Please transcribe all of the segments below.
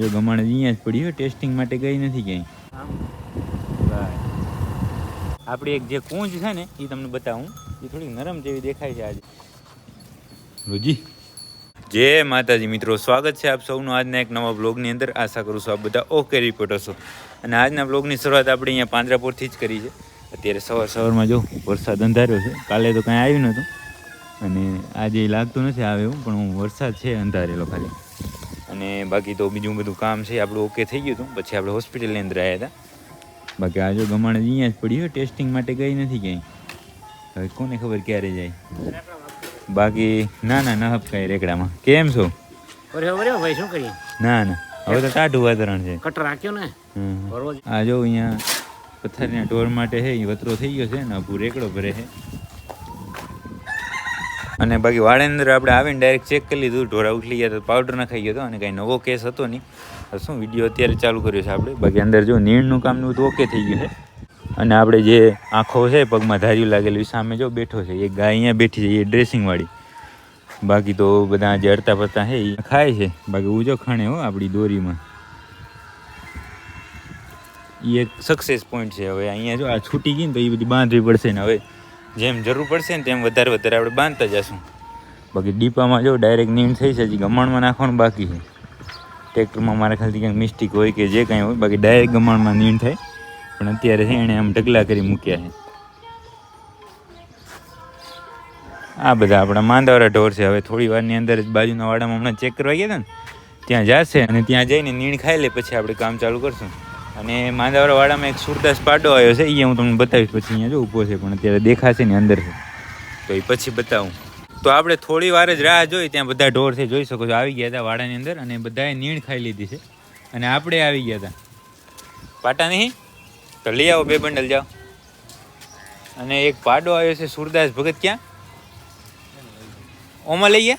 જો ગમાણ અહીંયા જ પડી હોય ટેસ્ટિંગ માટે ગઈ નથી ક્યાંય. આપણી એક જે કૂંજ છે ને એ તમને બતાવું. એ થોડીક નરમ જેવી દેખાય છે આજે. રોજી. જય માતાજી મિત્રો સ્વાગત છે આપ સૌનું આજના એક નવા બ્લોગની અંદર. આશા કરું છું આપ બધા ઓકે રિપોર્ટર છો અને આજના બ્લોગની શરૂઆત આપણે અહીંયા પાંજરાપુરથી જ કરી છે. અત્યારે સવાર સવારમાં જો વરસાદ અંધાર્યો છે કાલે તો કાંઈ આવ્યું નહોતું. અને આજે લાગતું નથી આવે એવું પણ હું વરસાદ છે અંધારેલો ખાલી. અને બાકી તો બીજું બધું કામ છે આપણું ઓકે થઈ ગયું હતું. પછી આપણે હોસ્પિટલની અંદર આવ્યા હતા. બાકી આજે ગમાણ અહીંયા જ પડ્યું ટેસ્ટિંગ માટે ગઈ નથી ક્યાંય. હવે કોને ખબર ક્યારે જાય. બાકી ના ના ના હપકાય રેકડામાં. કેમ છો? ભાઈ શું કરીએ? ના ના. હવે તો ટાઢું વાતાવરણ છે. કટ રાખ્યો ને. આ જો અહીંયા પથ્થરના ઢોર માટે છે એ વતરો થઈ ગયો છે ને પૂરેકડો રેકડો ભરે છે. અને બાકી વાળેન્દ્ર આપણે આવીને ડાયરેક્ટ ચેક કરી લીધું. ઢોરા ઉઠલી ગયા તો પાવડર નખાઈ ગયો હતો અને કાંઈ નવો કેસ હતો નહીં. શું વીડિયો અત્યારે ચાલુ કર્યો છે આપણે? બાકી અંદર જો નીણનું કામનું તો ઓકે થઈ ગયું છે. અને આપણે જે આંખો છે પગમાં ધાર્યું લાગેલું સામે જો બેઠો છે. એ ગાય અહીંયા બેઠી છે, એ ડ્રેસિંગ વાળી. બાકી તો બધા જે અડતા પડતા છે એ ખાય છે. બાકી ઉજો ખાણે હો આપણી દોરીમાં. એ એક સક્સેસ પોઈન્ટ છે હવે. અહીંયા જો આ છૂટી ગઈ ને તો એ બધી બાંધવી પડશે ને હવે. જેમ જરૂર પડશે ને તેમ વધારે વધારે આપણે બાંધતા જશું. બાકી ડીપામાં જો ડાયરેક્ટ નીણ થઈ છે, હજી ગમાણમાં નાખવાનું બાકી છે. ટ્રેક્ટરમાં મારા ખ્યાલથી ક્યાંક મિસ્ટેક હોય કે જે કાંઈ હોય, બાકી ડાયરેક્ટ ગમાણમાં નીણ થાય. પણ અત્યારે છે એણે આમ ઢગલા કરી મૂક્યા છે. આ બધા આપણા માંદાવાળા ઢોર છે. હવે થોડી વારની અંદર જ બાજુના વાડામાં હમણાં ચેક કરવા ગયા હતા ને, ત્યાં જશે અને ત્યાં જઈને નીણ ખાઈ લે, પછી આપણે કામ ચાલુ કરશું. અને માંદાવરવાડામાં એક સુરદાસ પાડો આવ્યો છે એ હું તમને બતાવીશ પછી અહીંયા જો ઊભો છે પણ અત્યારે દેખાશે ને અંદર છે. તો એ પછી બતાવું. તો આપણે થોડી વાર જ રાહ જોઈ ત્યાં બધા ઢોર છે જોઈ શકો છો આવી ગયા હતા વાડાની અંદર અને બધાએ નીણ ખાઈ લીધી છે. અને આપણે આવી ગયા હતા. પાટા નહીં? તો લઈ આવો બે બંડલ જાઓ. અને એક પાડો આવ્યો છે સુરદાસ ભગત ક્યાં? ઓમાં લઈ ગયા?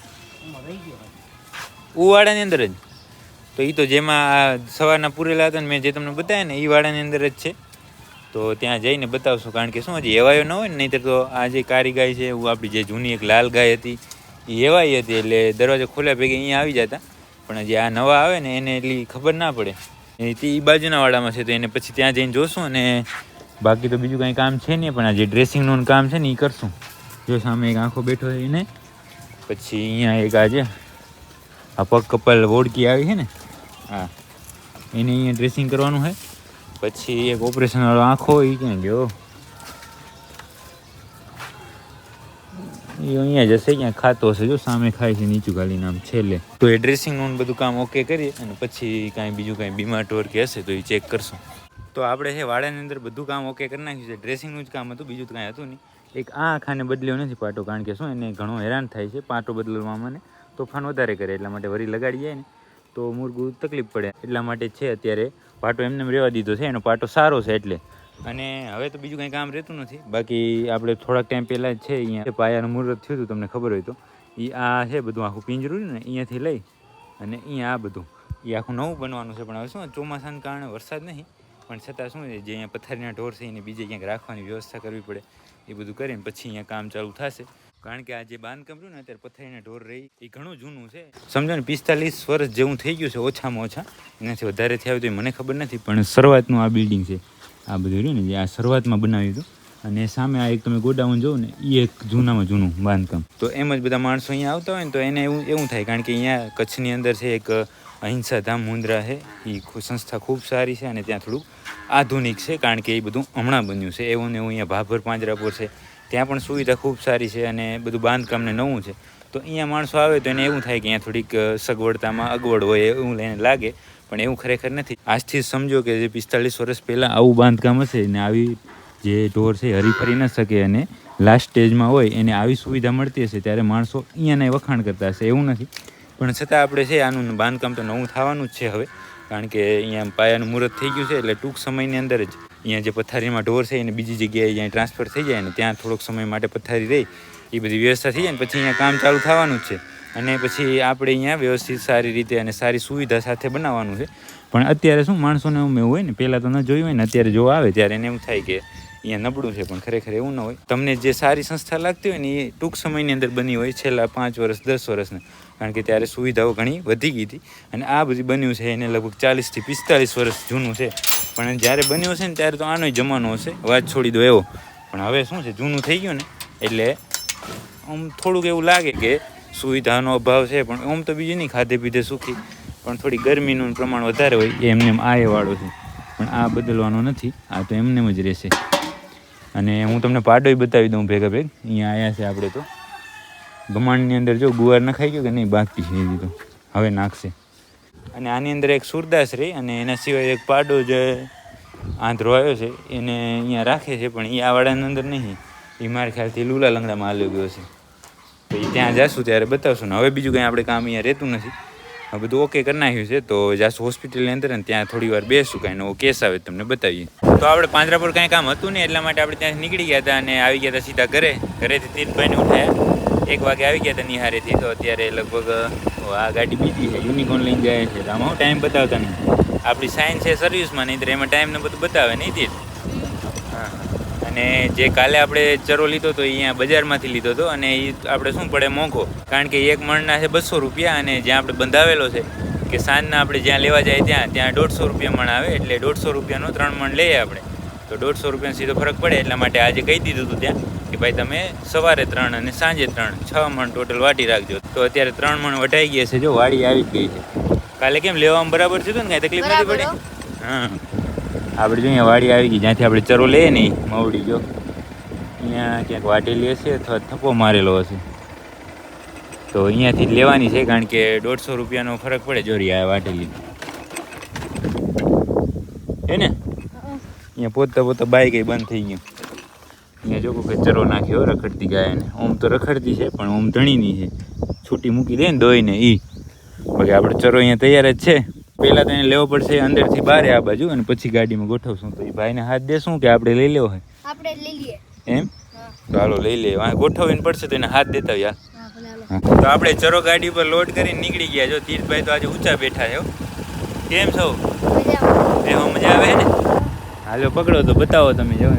ઉવાડાની અંદર જ. તો એ તો જેમાં આ સવારના પૂરેલા હતા ને મેં જે તમને બતાવ્યા ને એ વાડાની અંદર જ છે. તો ત્યાં જઈને બતાવશું, કારણ કે શું હજી એવાયો ન હોય ને, નહીંતર તો આ જે કારી ગાય છે એવું આપણી જે જૂની એક લાલ ગાય હતી એ એવાઈ હતી એટલે દરવાજો ખોલ્યા ભેગી અહીંયા આવી જતા. પણ જે આ નવા આવે ને, એને એટલી ખબર ના પડે. એ બાજુના વાડામાં છે, તો એને પછી ત્યાં જઈને જોશું અને બાકી તો બીજું કાંઈ કામ છે નહીં, પણ આ જે ડ્રેસિંગનું કામ છે ને એ કરશું. જો સામે એક આંખો બેઠો હોય એને, પછી અહીંયા એક આજે આ પગ કપલ વોડકી આવી છે ને હા. એને અહીંયા ડ્રેસિંગ કરવાનું છે. પછી એક ઓપરેશન વાળો આંખો એ ક્યાં ગયો? એ અહીંયા જશે ક્યાં ખાતો હશે. જો સામે ખાય છે નીચું ગાલીને નામ છેલ્લે. તો એ ડ્રેસિંગનું બધું કામ ઓકે કરીએ અને પછી કાંઈ બીજું કાંઈ બીમાર ટોર કે હશે તો એ ચેક કરશું. તો આપણે છે વાડાની અંદર બધું કામ ઓકે કરી નાખ્યું છે. ડ્રેસિંગનું જ કામ હતું, બીજું તો કાંઈ હતું નહીં. એક આ આખાને બદલ્યો નથી પાટો, કારણ કે શું, એને ઘણો હેરાન થાય છે પાટો બદલવામાં મને તોફાન વધારે કરે, એટલા માટે વરી લગાડી જાય ને. તો મુરગું તકલીફ પડે. એટલા માટે છે અત્યારે પાટો એમને એમ રહેવા દીધો છે, એનો પાટો સારો છે એટલે. અને હવે તો બીજું કંઈ કામ રહેતું નથી. બાકી આપણે થોડાક ટાઈમ પહેલાં છે અહીંયા. પાયાનું મુહૂર્ત થયું હતું, તમને ખબર હોય તો. એ આ છે બધું આખું પિંજરું ને અહીંયાથી લઈ અને અહીંયા આ બધું. એ આખું નવું બનવાનું છે, પણ હવે શું ચોમાસાને કારણે વરસાદ નહીં. પણ છતાં શું છે, જે અહીંયા પથ્થરના ઢોર છે, એને બીજે ક્યાંક રાખવાની વ્યવસ્થા કરવી પડે. એ બધું કરીને પછી અહીંયા કામ ચાલુ થશે. કારણ કે આ જે બાંધકામ રહ્યું ને અત્યારે પથારીને ઢોર રહી, એ ઘણું જૂનું છે. સમજો ને, પિસ્તાલીસ વર્ષ જેવું થઈ ગયું છે, ઓછામાં ઓછા. એનાથી વધારે થયા તો મને ખબર નથી, પણ શરૂઆતનું આ બિલ્ડિંગ છે, આ બધું રહ્યું ને, જે આ શરૂઆતમાં બનાવ્યું હતું. અને સામે આ એક તમે ગોડાઉન જોવો ને એ એક જૂનામાં જૂનું બાંધકામ. તો એમ જ બધા માણસો અહીંયા આવતા હોય ને, તો એને એવું એવું થાય, કારણ કે અહીંયા કચ્છની અંદર છે એક અહિંસા ધામ મુન્દ્રા છે. એ સંસ્થા ખૂબ સારી છે અને ત્યાં થોડુંક આધુનિક છે, કારણ કે એ બધું હમણાં બન્યું છે. એવું ને એવું અહીંયા ભાભર પાંજરાપુર છે. ત્યાં પણ સુવિધા ખૂબ સારી છે અને બધું બાંધકામને નવું છે. તો અહીંયા માણસો આવે તો એને એવું થાય કે અહીંયા થોડીક સગવડતામાં અગવડ હોય એવું એને લાગે, પણ એવું ખરેખર નથી. આજથી સમજો કે જે પિસ્તાલીસ વર્ષ પહેલાં આવું બાંધકામ હશે ને આવી જે ઢોર છે હરીફરી ન શકે અને લાસ્ટ સ્ટેજમાં હોય એને આવી સુવિધા મળતી હશે ત્યારે માણસો અહીંયાને વખાણ કરતા હશે એવું નથી. પણ છતાં આપણે છે આનું બાંધકામ તો નવું થવાનું જ છે હવે, કારણ કે અહીંયા પાયાનું મુહૂર્ત થઈ ગયું છે એટલે ટૂંક સમયની અંદર જ અહીંયા જે પથારીમાં ઢોર છે એને બીજી જગ્યાએ અહીંયા ટ્રાન્સફર થઈ જાય ને ત્યાં થોડોક સમય માટે પથારી રહી. એ બધી વ્યવસ્થા થઈ જાય ને પછી અહીંયા કામ ચાલુ થવાનું જ છે. અને પછી આપણે અહીંયા વ્યવસ્થિત સારી રીતે અને સારી સુવિધા સાથે બનાવવાનું છે. પણ અત્યારે શું માણસોને એવું એવું હોય ને, પહેલાં તો ન જોયું હોય ને, અત્યારે જોવા આવે ત્યારે એને એવું થાય કે અહીંયા નબળું છે, પણ ખરેખર એવું ન હોય. તમને જે સારી સંસ્થા લાગતી હોય ને એ ટૂંક સમયની અંદર બની હોય, છેલ્લા પાંચ વર્ષ, દસ વર્ષને. કારણ કે ત્યારે સુવિધાઓ ઘણી વધી ગઈ હતી. અને આ બધી બન્યું છે એને લગભગ ચાલીસથી પિસ્તાલીસ વર્ષ જૂનું છે. પણ જ્યારે બન્યો છે ને ત્યારે તો આનો જમાનો હશે. વાત છોડી દો એવો. પણ હવે શું છે, જૂનું થઈ ગયું ને, એટલે આમ થોડુંક એવું લાગે કે સુવિધાનો અભાવ છે, પણ આમ તો બીજું નહીં, ખાધે પીધે સુખી. પણ થોડી ગરમીનું પ્રમાણ વધારે હોય, એ એમને એમ આ એ છે. પણ આ બદલવાનો નથી, આ તો એમને જ રહેશે. અને હું તમને પાડોય બતાવી દઉં ભેગા ભેગ. અહીંયા આવ્યા છે આપણે તો. ગમાણની અંદર જો ગુવાર નખાઈ ગયો કે નહીં, બાકી છે એ તો. હવે નાખશે. અને આની અંદર એક સુરદાસ રહી અને એના સિવાય એક પાડો જે આંધ્રો આવ્યો છે, એને અહીંયા રાખે છે, પણ એ આ વાડાની અંદર નહીં. એ મારા ખ્યાલથી લુલા લંગડામાં હાલ્યો ગયો છે. તો એ ત્યાં જાશું ત્યારે બતાવશું ને. હવે બીજું કંઈ આપણે કામ અહીંયા રહેતું નથી. હવે બધું ઓકે કરી નાખ્યું છે, તો જાશું હોસ્પિટલની અંદર ને ત્યાં થોડી વાર બેસું, કાંઈ નવો કેસ આવે તમને બતાવીએ. તો આપણે પાંજરાપુર કાંઈ કામ હતું નહીં, એટલા માટે આપણે ત્યાંથી નીકળી ગયા હતા અને આવી ગયા હતા સીધા ઘરે. ઘરેથી તીર્થભાઈને ઉઠાયા. એક વાગે આવી ગયા હતા નિહારેથી તો અત્યારે લગભગ આ ગાડી બીજી છે યુનિકોર્ન લઈને જાય છે. આમાં હું ટાઈમ બતાવતા નહીં. આપણી સાયન્સ છે સર્વિસમાં નહીં એમાં ટાઈમને બધું બતાવે, નહીં તે? હા. અને જે કાલે આપણે ચરો લીધો હતો અહીંયા બજારમાંથી લીધો હતો અને એ આપણે શું પડે મોંઘો? કારણ કે એક મણના છે બસો રૂપિયા અને જ્યાં આપણે બંધાવેલો છે કે સાંજના આપણે જ્યાં લેવા જાય ત્યાં ત્યાં દોઢસો રૂપિયા મણ આવે, એટલે દોઢસો રૂપિયાનો ત્રણ મણ લઈએ આપણે. તો દોઢસો રૂપિયાનો સીધો ફરક પડે એટલા માટે આજે કહી દીધું હતું ત્યાં કે ભાઈ તમે સવારે ત્રણ અને સાંજે ત્રણ છ મણ ટોટલ વાટી રાખજો. તો અત્યારે ત્રણ મણ વટાઈ ગયા છે જો વાડી આવી જ ગઈ છે. કાલે કેમ લેવામાં બરાબર છે ને કાંઈ તકલીફ નથી પડી? હા. આપણે જો અહીંયા વાડી આવી ગઈ જ્યાંથી આપણે ચરો લઈએ ને મવડી જો. અહીંયા ક્યાંક વાટેલી હશે અથવા થપ્પો મારેલો હશે. તો અહીંયાથી જ લેવાની છે કારણ કે દોઢસો રૂપિયાનો ફરક પડે જોરી આ વાટેલી હે ને? અહીંયા પોતા પોતા બાઈક બંધ થઈ ગયું. અહીંયા જો કે ચરો નાખ્યો રખડતી ગાયને. ઓમ તો રખડતી છે પણ ઓમ ધણીની છે. છૂટી મૂકી દે ને દોઈને એ બાકી આપણે ચરો અહીંયા તૈયાર જ છે. પહેલાં તો એને લેવો પડશે અંદરથી બહાર આ બાજુ અને પછી ગાડીમાં ગોઠવશું. તો એ ભાઈને હાથ દેશું કે આપણે લઈ લેવો હોય આપણે લઈ લઈએ. એમ? તો હાલો લઈ લે વાંહે ગોઠવીને પડશે તો એને હાથ દેતા યાર હા તો આપણે ચરો ગાડી પર લોડ કરીને નીકળી ગયા. જો તીર્થભાઈ તો આજે ઊંચા બેઠા છે. કેમ છો મજામાં એમાં મજા આવે ને હાલો, પકડો તો બતાવો તમે, જો.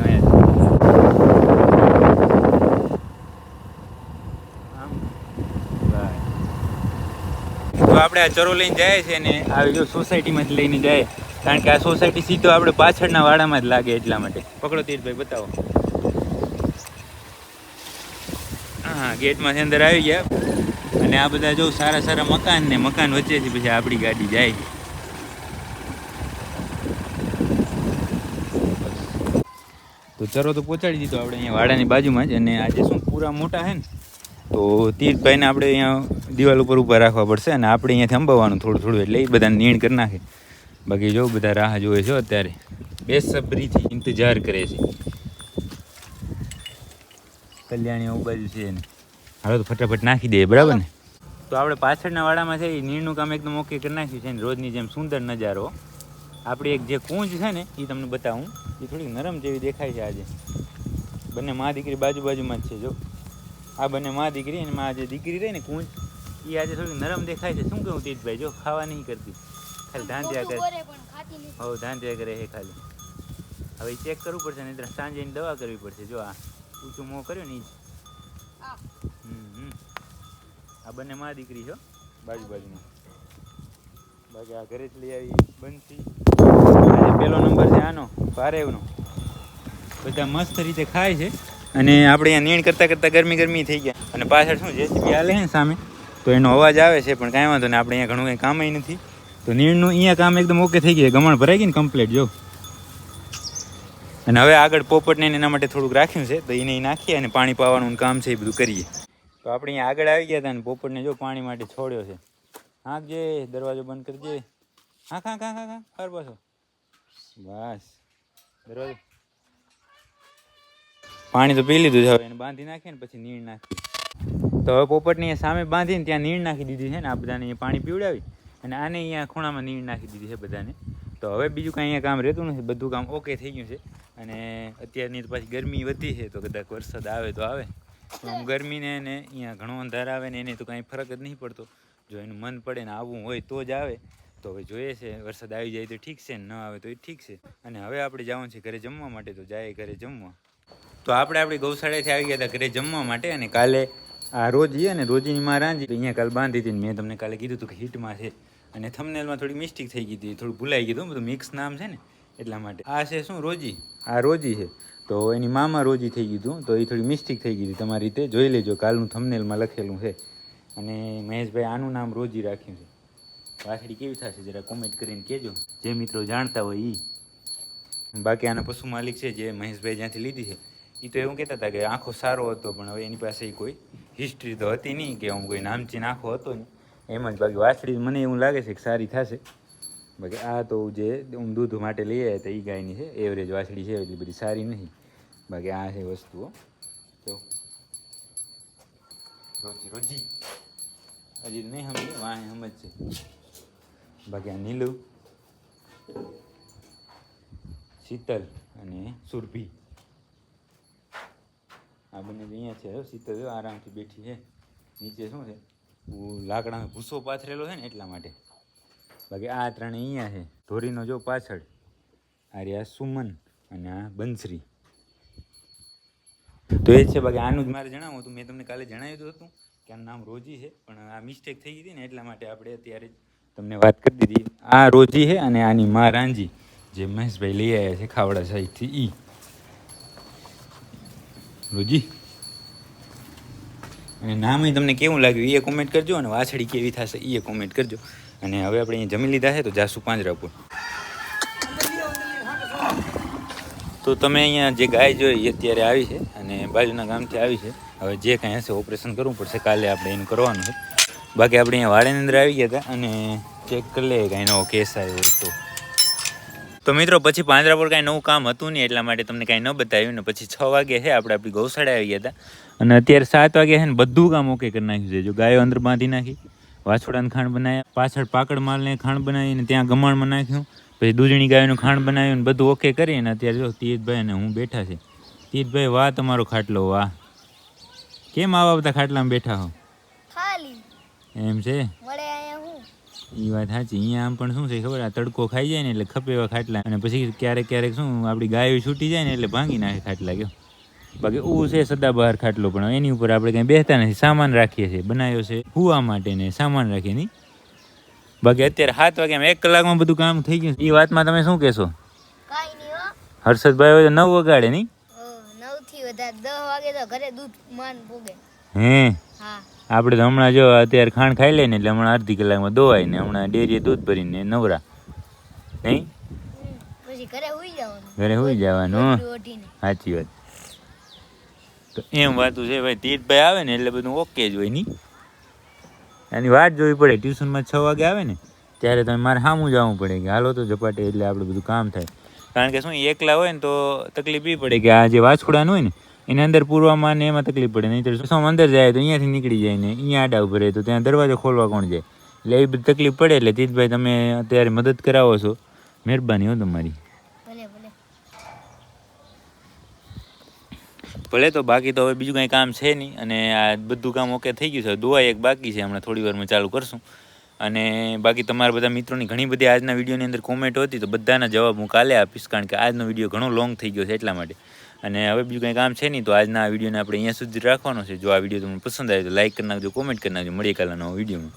તો આપણે આ ચરો લઈને જાય છે ને, આવી જો સોસાયટીમાં જ લઈને જાય. કારણ કે આ સોસાયટી સીધો આપણે પાછળના વાડામાં જ લાગે એટલા માટે. પકડો તીરભાઈ બતાવો. હા, ગેટમાંથી અંદર આવી ગયા. અને આ બધા જો સારા સારા મકાન ને, મકાન વચ્ચેથી પછી આપણી ગાડી જાય. તો ચરો તો પહોંચાડી દીધો આપણે અહીંયા વાડાની બાજુમાં જ અને આજે શું પૂરા મોટા છે ને? તો તીર્થભાઈને આપણે અહીંયા દિવાલ ઉપર ઊભા રાખવા પડશે અને આપણે અહીંયાથી અંબાવવાનું થોડું થોડું એટલે એ બધા નીણ કરી નાખે. બાકી જો બધા રાહ જોવે છે અત્યારે. બેસબરીથી ઇંતજાર કરે છે. કલ્યાણી આવું બાજુ છે ને હાલો તો ફટાફટ નાખી દઈએ, બરાબર ને? તો આપણે પાછળના વાડામાં છે એ નીણનું કામ એકદમ ઓકે કરી નાખ્યું છે ને? રોજની જેમ સુંદર નજારો. આપણી એક જે કૂંજ છે ને એ તમને બતાવું. એ થોડીક નરમ જેવી દેખાય છે આજે. બંને મા દીકરી બાજુ બાજુમાં જ છે જો. આ બંને મા દીકરી અને મા જે દીકરી રહી ને કૂંજ એ આજે થોડી નરમ દેખાય છે. શું કહું તેજભાઈ જો ખાવા નહીં કરતી. ખાલી ધાંધ્યા કરે. હવ ધાંધ્યા કરે છે ખાલી. હવે ચેક કરવું પડશે નહીં સાંજે એની દવા કરવી પડશે. જો આ ઊંચું મોં કર્યું ને. આ. બંને મા દીકરી છો બાજુ બાજુમાં. બાકી આ ઘરેથી લઈ આવી આજે પહેલો નંબર છે આનો ભારેવનો બધા મસ્ત રીતે ખાય છે અને આપણે અહીંયા નીણ કરતાં કરતાં ગરમી ગરમી થઈ ગયા અને પાછળ શું જેસીબી હાલે છે સામે તો એનો અવાજ આવે છે પણ કાંઈ વાંધો નહીં આપણે અહીંયા ઘણું કંઈ કામ નથી તો નીણનું અહીંયા કામ એકદમ ઓકે થઈ ગયું ગમણ ભરાઈ ગઈ ને કમ્પ્લીટ જો અને હવે આગળ પોપટને ને એના માટે થોડુંક રાખ્યું છે તો એને નાખીએ અને પાણી પાવાનું કામ છે એ બધું કરીએ તો આપણે અહીંયા આગળ આવી ગયા હતા અને પોપટને જો પાણી માટે છોડ્યો છે હાંકજે દરવાજો બંધ કરજે હા હા હા હા હા પાછો બસ. દરવાજો પાણી તો પી લીધું છે હવે એને બાંધી નાખીએ ને પછી નીણ નાખી તો હવે પોપટની સામે બાંધીને ત્યાં નીણ નાખી દીધી છે ને આ બધાને પાણી પીવડાવી અને આને અહીંયા ખૂણામાં નીણ નાખી દીધી છે બધાને. તો હવે બીજું કાંઈ અહીંયા કામ રહેતું નથી બધું કામ ઓકે થઈ ગયું છે. અને અત્યારની તો પાછી ગરમી વધી છે તો કદાચ વરસાદ આવે તો આવે. તો આમ ગરમીને ને અહીંયા ઘણો અંધાર આવે ને એને તો કાંઈ ફરક જ નહીં પડતો. જો એનું મન પડે ને આવવું હોય તો જ આવે. તો હવે જોઈએ છે, વરસાદ આવી જાય તો ઠીક છે ને ન આવે તો એ ઠીક છે. અને હવે આપણે જવાનું છે ઘરે જમવા માટે, તો જાય ઘરે જમવા. તો આપણે આપણી ગૌશાળાથી આવી ગયા હતા ઘરે જમવા માટે અને કાલે આ રોજ છે ને, રોજની માં રાંજી અહીંયા કાલ બાંધી હતી મેં તમને કાલે કીધું હતું કે હિટમાં છે. અને થંબનેલમાં થોડી મિસ્ટેક થઈ ગઈ હતી, થોડું ભૂલાઈ ગયું બધું મિક્સ નામ છે ને, એટલા માટે. આ છે શું, રોજી? આ રોજી છે. તો એની મામા રોજી થઈ ગયું તો એ થોડી મિસ્ટેક થઈ ગઈ હતી તમારી રીતે. જોઈ લેજો, કાલનું થંબનેલમાં લખેલું છે. અને મહેશભાઈ આનું નામ રોજી રાખ્યું છે. વાછડી કેવી થશે, જરા કોમેન્ટ કરીને કહેજો. જે મિત્રો જાણતા હોય એ બાકી આના પશુ માલિક છે જે મહેશભાઈ જ્યાંથી લીધી છે એ તો એવું કહેતા હતા કે આંખો સારો હતો, પણ હવે એની પાસે કોઈ હિસ્ટ્રી તો હતી નહીં કે આમ કોઈ નામચીન આંખો હતો નહીં. એમ જ બાકી વાછડી મને એવું લાગે છે કે સારી થશે. બાકી આ તો જે હું દૂધ માટે લઈ આવ્યા હતા એ ગાયની છે એવરેજ વાછડી છે, એટલી બધી સારી નહીં. બાકી આ છે વસ્તુઓ તો રોજી રોજી. હજી નહીં સમજી, વાહ સમજ છે આ નીલું, શીતલ અને સુરભી. આ બંને અહીંયા છે શીતલ આરામથી બેઠી છે. નીચે શું છે? લાકડાનો ભૂસો પાથરેલો છે ને એટલા માટે. બાકી આ ત્રણે અહીંયા છે. ધોરીનો જો પાછળ, આ રહ્યા સુમન અને આ બંસરી. તો એ છે, બાકી આનું જ મારે જણાવવું હતું. મેં તમને કાલે જણાવ્યું હતું કે આનું નામ રોજી છે, પણ આ મિસ્ટેક થઈ ગઈ હતી ને એટલા માટે આપણે અત્યારે તમને વાત કરી દીધી. આ રોજી છે અને આની માં રાંજી, જે મહેશભાઈ લઈ આવ્યા છે ખાવડા સાઈડથી ઈ. રોજી? અને નામ તમને કેવું લાગ્યું એ કોમેન્ટ કરજો અને વાછડી કેવી થશે એ કોમેન્ટ કરજો. અને હવે આપણે અહીંયા જમી લીધા છે, તો જાસુ પાંજરાપુર. તો તમે અહીંયા જે ગાય જોઈ અત્યારે આવી છે અને બાજુના ગામથી આવી છે. હવે જે કાંઈ હશે ઓપરેશન કરવું પડશે. કાલે આપણે એનું કરવાનું છે. બાકી આપણે અહીંયા વાળાની અંદર આવી ગયા હતા અને ચેક કરી લઈએ કાંઈ નવો કેસ આવ્યો હોય તો. તો મિત્રો, પછી પાંજરા પર કાંઈ નવું કામ હતું નહીં, એટલા માટે તમને કાંઈ ન બતાવ્યું ને પછી છ વાગે છે આપણે આપણી ગૌશાળા આવી ગયા હતા. અને અત્યારે સાત વાગે છે ને બધું કામ ઓકે કરી નાખ્યું છે. જો ગાયો અંદર બાંધી નાખી, વાછોડાને ખાંડ બનાવ્યા, પાછળ પાકડ માલને ખાંડ બનાવીને ત્યાં ગમાણમાં નાખ્યું, પછી દૂધણી ગાયનું ખાંડ બનાવ્યું ને બધું ઓકે કરીને અત્યારે જો તીરથભાઈ અને હું બેઠા છે. તીરથભાઈ, વાહ, તમારો ખાટલો, વાહ. કેમ આવા બધા ખાટલામાં બેઠા હો? એમ છે? એ વાત સાચી. અહીંયા આમ પણ શું છે ખબર? આ તડકો ખાઈ જાય ને એટલે ખપે એવા ખાટલા. અને પછી ક્યારેક ક્યારેક શું આપણી ગાયો છૂટી જાય ને એટલે ભાંગી નાખે ખાટલા ગયો બાકી ઊ છે સદાબહાર ખાટલો પણ. એની ઉપર આપણે કંઈ બેસતા નથી. સામાન રાખીએ છીએ. બનાવ્યો છે હુવા માટે ને સામાન રાખીએ નહીં. બાકી અત્યારે સાત વાગે એક કલાકમાં બધું કામ થઈ ગયું. એ વાતમાં તમે શું કહેશો? હર્ષદભાઈ નવ વગાડે નહીં? નવથી વધારે દસ વાગે તો ઘરે દૂધ માન પૂગે હે? હા. આપણે તો હમણાં જો અત્યારે ખાંડ ખાઈ લઈએ ને એટલે હમણાં અડધી કલાકમાં દોવાય ને હમણાં ડેરીએ દૂધ ભરીને નવરા. નહીં. ઘરે હુઈ જવાનું. સાચી વાત. તો એમ વાતું છે ભાઈ તીર્થભાઈ આવે ને એટલે બધું ઓકે જ હોય નહીં? એની વાટ જોવી પડે ટ્યુશનમાં છ વાગે આવે ને ત્યારે તમે મારે સામું જવું પડે કે હાલો તો ઝપાટે એટલે આપણે બધું કામ થાય. કારણ કે શું એકલા હોય ને તો તકલીફ એ પડે કે આ જે વાછોડાનું હોય ને એની અંદર પૂરવામાં ને એમાં તકલીફ પડે નહીં તો શું અંદર જાય તો અહીંયાથી નીકળી જાય ને અહીંયા આડા ઉભરે રહે તો ત્યાં દરવાજો ખોલવા કોણ જાય? એટલે એ બધી તકલીફ પડે એટલે તીજભાઈ તમે અત્યારે મદદ કરાવો છો. મહેરબાની હો તમારી. ભલે તો બાકી તો હવે બીજું કાંઈ કામ છે નહીં અને આ બધું કામ ઓકે થઈ ગયું છે. દુઆ એક બાકી છે હમણાં થોડી વારમાં ચાલુ કરશું. અને બાકી તમારા બધા મિત્રોની ઘણી બધી આજના વિડીયોની અંદર કોમેન્ટ હતી તો બધાના જવાબ હું કાલે આપીશ કારણ કે આજનો વીડિયો ઘણો લોંગ થઈ ગયો છે એટલા માટે. અને હવે બીજું કંઈ કામ છે નહીં, તો આજના આ વિડીયોને આપણે અહીંયા સુધી રાખવાનો છે. જો આ વીડિયો તમને પસંદ આવે તો લાઈક કરી નાખજો કોમેન્ટ કરી નાખજો. મળીએ કાલના નવો વિડીયોમાં.